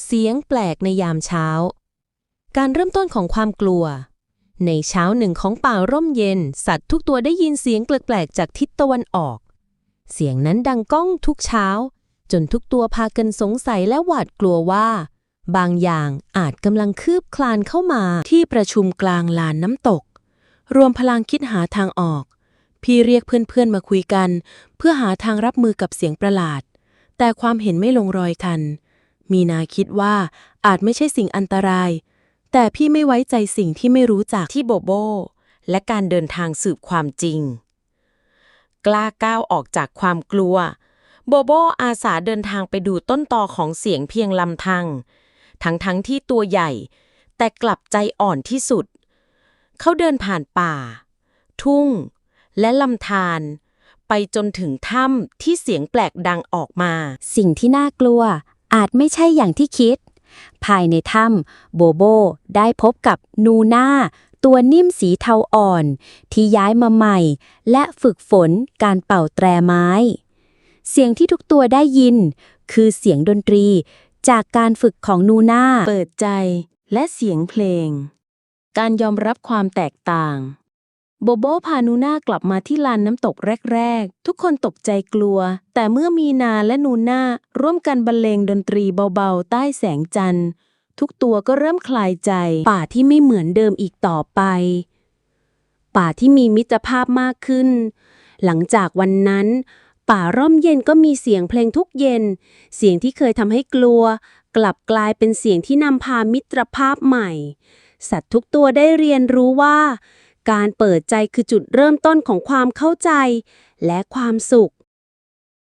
เสียงแปลกในยามเช้า การเริ่มต้นของความกลัว ในเช้าหนึ่งของป่าร่มเย็น สัตว์ทุกตัวได้ยินเสียงแปลกๆจากทิศตะวันออก เสียงนั้นดังก้องทุกเช้า จนทุกตัวพากันสงสัยและหวาดกลัวว่า บางอย่างอาจกำลังคืบคลานเข้ามาที่ประชุมกลางลานน้ำตก รวมพลังคิดหาทางออก พี่เรียกเพื่อนๆมาคุยกัน เพื่อหาทางรับมือกับเสียงประหลาด แต่ความเห็นไม่ลงรอยกัน มีนาคิดว่าอาจไม่ใช่สิ่งอันตราย แต่พี่ไม่ไว้ใจสิ่งที่ไม่รู้จักที่โบโบ และการเดินทางสืบความจริง กล้าก้าวออกจากความกลัว โบโบอาสาเดินทางไปดูต้นตอของเสียงเพียงลำพัง ทั้งทั้งๆที่ตัวใหญ่ แต่กลับใจอ่อนที่สุด เขาเดินผ่านป่า ทุ่ง และลำธารไปจนถึงถ้ำที่เสียงแปลกดังออกมา สิ่งที่น่ากลัว อาจไม่ใช่อย่างที่คิด ภายในถ้ำโบโบได้พบกับนูน่าตัวนิ่มสีเทาอ่อน ที่ย้ายมาใหม่ และฝึกฝนการเป่าแตรไม้ เสียงที่ทุกตัวได้ยิน คือเสียงดนตรีจากการฝึกของนูน่า เปิดใจและเสียงเพลง การยอมรับความแตกต่าง โบโบพานูน่ากลับมาที่ลานน้ำตกแรก ๆ ทุกคนตกใจกลัว แต่เมื่อมีนาและนูน่าร่วมกันบรรเลงดนตรีเบาๆ ใต้แสงจันทร์ ทุกตัวก็เริ่มคลายใจ ป่าที่ไม่เหมือนเดิมอีกต่อไป ป่าที่มีมิตรภาพมากขึ้น หลังจากวันนั้น ป่าร่มเย็นก็มีเสียงเพลงทุกเย็น เสียงที่เคยทำให้กลัว กลับกลายเป็นเสียงที่นำพามิตรภาพใหม่ สัตว์ทุกตัวได้เรียนรู้ว่า การเปิดใจคือจุดเริ่มต้นของความเข้าใจ และความสุข